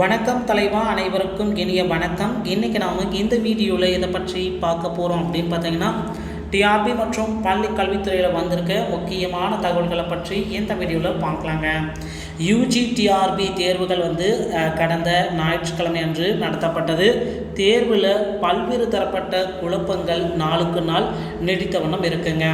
வணக்கம் தலைவா அனைவருக்கும் இனிய வணக்கம். இன்றைக்கி நாம் இந்த வீடியோவில் இதை பற்றி பார்க்க போகிறோம் அப்படின்னு பார்த்தீங்கன்னா டிஆர்பி மற்றும் பள்ளி கல்வித்துறையில் வந்திருக்க முக்கியமான தகவல்களை பற்றி இந்த வீடியோவில் பார்க்கலாங்க. யூஜி டிஆர்பி தேர்வுகள் வந்து கடந்த ஞாயிற்றுக்கிழமை அன்று நடத்தப்பட்டது. தேர்வில் பல்வேறு தரப்பட்ட குழப்பங்கள் நாளுக்கு நாள் நீடித்த வண்ணம் இருக்குங்க.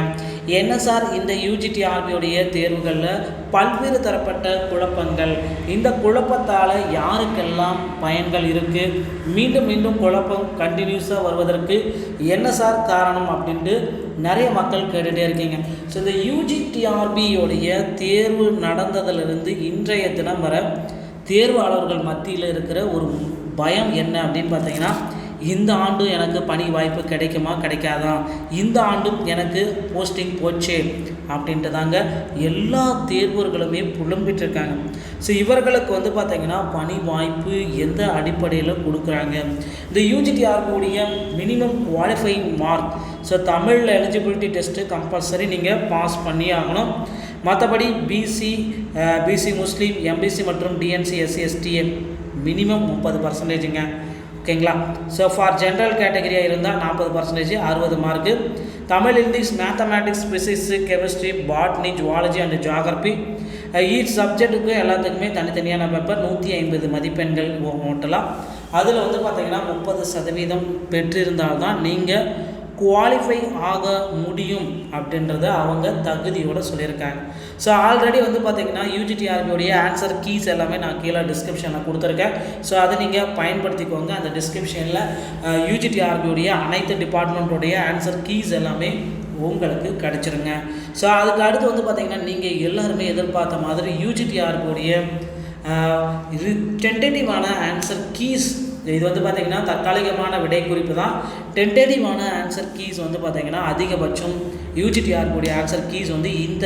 என்ன சார் இந்த யூஜிடிஆர்பியோடைய தேர்வுகளில் பல்வேறு தரப்பட்ட குழப்பங்கள்? இந்த குழப்பத்தால் யாருக்கெல்லாம் பயன்கள் இருக்குது மீண்டும் மீண்டும் குழப்பம் கண்டினியூஸாக வருவதற்கு என்ன சார் காரணம் அப்படின்ட்டு நிறைய மக்கள் கேட்டுகிட்டே இருக்கீங்க. ஸோ இந்த யூஜிடிஆர்பியோடைய தேர்வு நடந்ததுலேருந்து இன்றைய தினம் வரை தேர்வாளர்கள் மத்தியில் இருக்கிற ஒரு பயம் என்ன அப்படின்னு பார்த்தீங்கன்னா இந்த ஆண்டு எனக்கு பணி வாய்ப்பு கிடைக்குமா கிடைக்காதா? இந்த ஆண்டும் எனக்கு போஸ்டிங் போச்சே அப்படின்ட்டு தாங்க எல்லா தேர்வர்களுமே புலம்பிட்டு இருக்காங்க ஸோ இவர்களுக்கு வந்து பார்த்தீங்கன்னா பணி வாய்ப்பு எந்த அடிப்படையில் கொடுக்குறாங்க? இந்த யூஜிடிஆர்புடைய மினிமம் குவாலிஃபைங் மார்க் ஸோ தமிழில் எலிஜிபிலிட்டி டெஸ்ட்டு கம்பல்சரி நீங்கள் பாஸ் பண்ணி ஆகணும். மற்றபடி பிசி பிசி முஸ்லீம் எம்பிசி மற்றும் டிஎன்சி எஸ்சி எஸ்டிஎம் மினிமம் முப்பது பர்சன்டேஜுங்க ஓகேங்களா ஸோ ஃபார் ஜென்ரல் கேட்டகரியாக இருந்தால் நாற்பது பர்சன்டேஜ் அறுபது mark Tamil English mathematics physics chemistry botany zoology and geography each சப்ஜெக்ட்டுக்கு எல்லாத்துக்குமே தனித்தனியான பேப்பர் நூற்றி ஐம்பது மதிப்பெண்கள் ஓட்டலாம் அதில் வந்து பார்த்திங்கன்னா முப்பது சதவீதம் பெற்றிருந்தால்தான் நீங்கள் குவாலிஃபை ஆக முடியும் அப்படின்றத அவங்க தகுதியோடு சொல்லியிருக்காங்க. ஸோ ஆல்ரெடி வந்து பார்த்தீங்கன்னா யூஜிடிஆர்பியோடைய ஆன்சர் கீஸ் எல்லாமே நான் கீழே டிஸ்கிரிப்ஷனில் கொடுத்துருக்கேன். ஸோ அதை நீங்கள் பயன்படுத்திக்கோங்க. அந்த டிஸ்கிரிப்ஷனில் யூஜிடிஆர்பியோடைய அனைத்து டிபார்ட்மெண்ட்டோடைய ஆன்சர் கீஸ் எல்லாமே உங்களுக்கு கிடச்சிருங்க. ஸோ அதுக்கு அடுத்து வந்து பார்த்தீங்கன்னா நீங்கள் எல்லாருமே எதிர்பார்த்த மாதிரி யூஜிடிஆர்பியோடைய இது டென்டேட்டிவான ஆன்சர் கீஸ் இது வந்து பார்த்தீங்கன்னா தற்காலிகமான விடை குறிப்பு தான். டென்டேட்டிவான ஆன்சர் கீஸ் வந்து பார்த்தீங்கன்னா அதிகபட்சம் யூஜிடிஆர்புடைய ஆன்சர் கீஸ் வந்து இந்த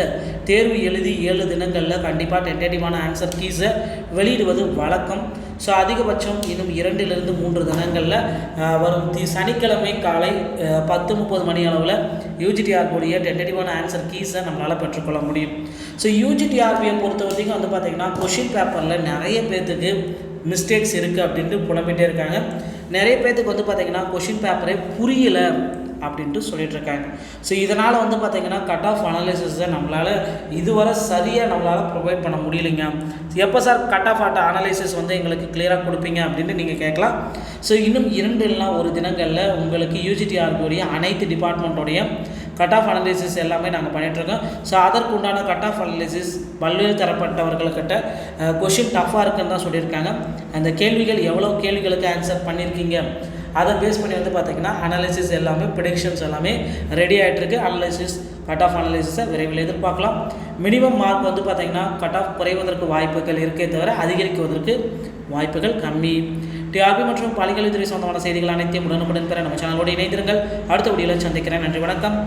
தேர்வு எழுதி ஏழு தினங்களில் கண்டிப்பாக டென்டேட்டிவான ஆன்சர் கீஸை வெளியிடுவது வழக்கம். ஸோ அதிகபட்சம் இன்னும் இரண்டிலிருந்து மூன்று தினங்களில் வரும் தி சனிக்கிழமை காலை பத்து முப்பது மணி அளவில் யூஜிடிஆர்புடைய டென்டேட்டிவான ஆன்சர் கீஸை நம்மளால் பெற்றுக்கொள்ள முடியும். ஸோ யூஜிடிஆர்பியை பொறுத்த வரைக்கும் வந்து பார்த்திங்கன்னா கொஷின் பேப்பரில் நிறைய பேர்த்துக்கு மிஸ்டேக்ஸ் இருக்குது அப்படின்ட்டு புலம்பிகிட்டே இருக்காங்க. நிறைய பேர்த்துக்கு வந்து பார்த்திங்கன்னா கொஷின் பேப்பரே புரியலை அப்படின்ட்டு சொல்லிகிட்ருக்காங்க ஸோ இதனால் வந்து பார்த்திங்கன்னா கட் ஆஃப் அனாலிசிஸை நம்மளால் இதுவரை சரியாக நம்மளால் ப்ரொவைட் பண்ண முடியலைங்க. எப்போ சார் கட் ஆஃப் ஆட்ட அனாலிசிஸ் வந்து எங்களுக்கு கிளியராக கொடுப்பீங்க அப்படின்ட்டு நீங்கள் கேட்கலாம். ஸோ இன்னும் இரண்டு இல்லைனா ஒரு தினங்களில் உங்களுக்கு யூஜிடிஆர்பியோடைய அனைத்து டிபார்ட்மெண்ட்டோடைய கட் ஆஃப் அனலிசிஸ் எல்லாமே நாங்கள் பண்ணிகிட்ருக்கோம் ஸோ அதற்கு உண்டான கட் ஆஃப் அனலிசிஸ் பல்வேறு தரப்பட்டவர்கள்கிட்ட கொஷின் டஃப்பாக இருக்குன்னு தான் சொல்லியிருக்காங்க. அந்த கேள்விகள் எவ்வளோ கேள்விகளுக்கு ஆன்சர் பண்ணியிருக்கீங்க? அதை பேஸ் பண்ணி வந்து பார்த்திங்கன்னா அனாலிசிஸ் எல்லாமே ப்ரிடிக்ஷன்ஸ் எல்லாமே ரெடி ஆகிட்டுருக்கு அனாலிசிஸ் கட் ஆஃப் அனாலிசிஸை விரைவில் எதிர்பார்க்கலாம். மினிமம் மார்க் வந்து பார்த்திங்கன்னா கட் ஆஃப் குறைவதற்கு வாய்ப்புகள் இருக்கே தவிர அதிகரிக்குவதற்கு வாய்ப்புகள் கம்மி. டிஆர்பி மற்றும் பள்ளிக்கல்வித்துறை சொந்தமான செய்திகள் அனைத்தையும் உடனுக்குடன் பெற நம்ம சேனலோடு இணைந்திருங்கள். அடுத்த வீடியோவில் சந்திக்கிறேன். நன்றி வணக்கம்.